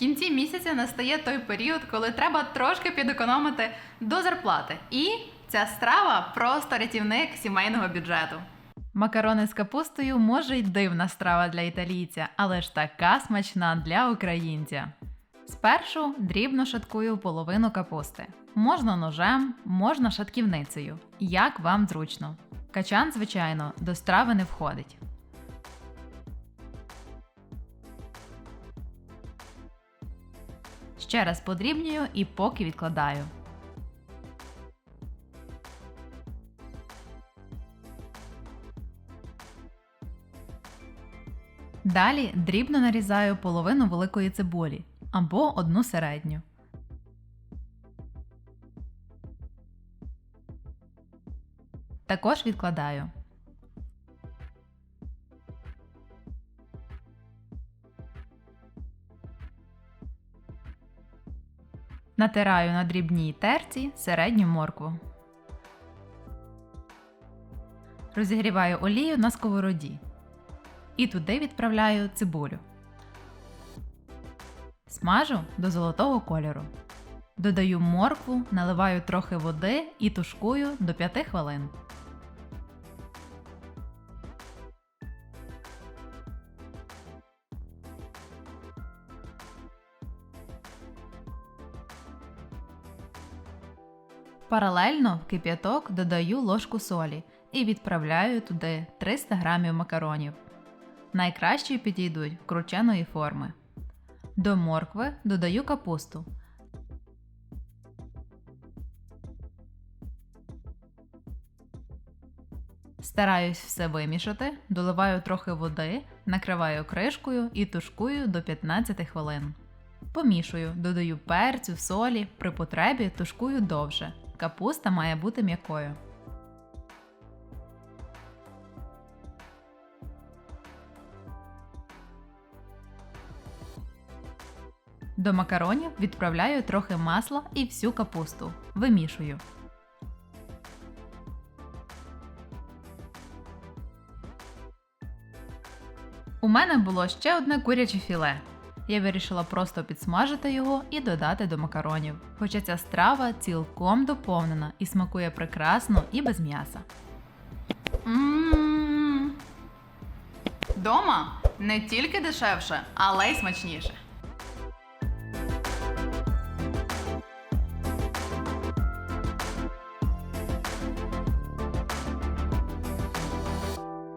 кінці місяця настає той період, коли треба трошки підекономити до зарплати. І ця страва просто рятівник сімейного бюджету. Макарони з капустою може й дивна страва для італійця, але ж така смачна для українця. Спершу дрібно шаткую половину капусти. Можна ножем, можна шатківницею, як вам зручно. Качан, звичайно, до страви не входить. Ще раз подрібнюю і поки відкладаю. Далі дрібно нарізаю половину великої цибулі або одну середню. Також відкладаю. Натираю на дрібній терці середню моркву. Розігріваю олію на сковороді. І туди відправляю цибулю. Смажу до золотого кольору. Додаю моркву, наливаю трохи води і тушкую до 5 хвилин. Паралельно в кип'яток додаю ложку солі і відправляю туди 300 г макаронів. Найкраще підійдуть крученої форми. До моркви додаю капусту. Стараюсь все вимішати, доливаю трохи води, накриваю кришкою і тушкую до 15 хвилин. Помішую, додаю перцю, солі, при потребі тушкую довше. Капуста має бути м'якою. До макаронів відправляю трохи масла і всю капусту. Вимішую. У мене було ще одне куряче філе. Я вирішила просто підсмажити його і додати до макаронів. Хоча ця страва цілком доповнена і смакує прекрасно і без м'яса. Дома не тільки дешевше, але й смачніше.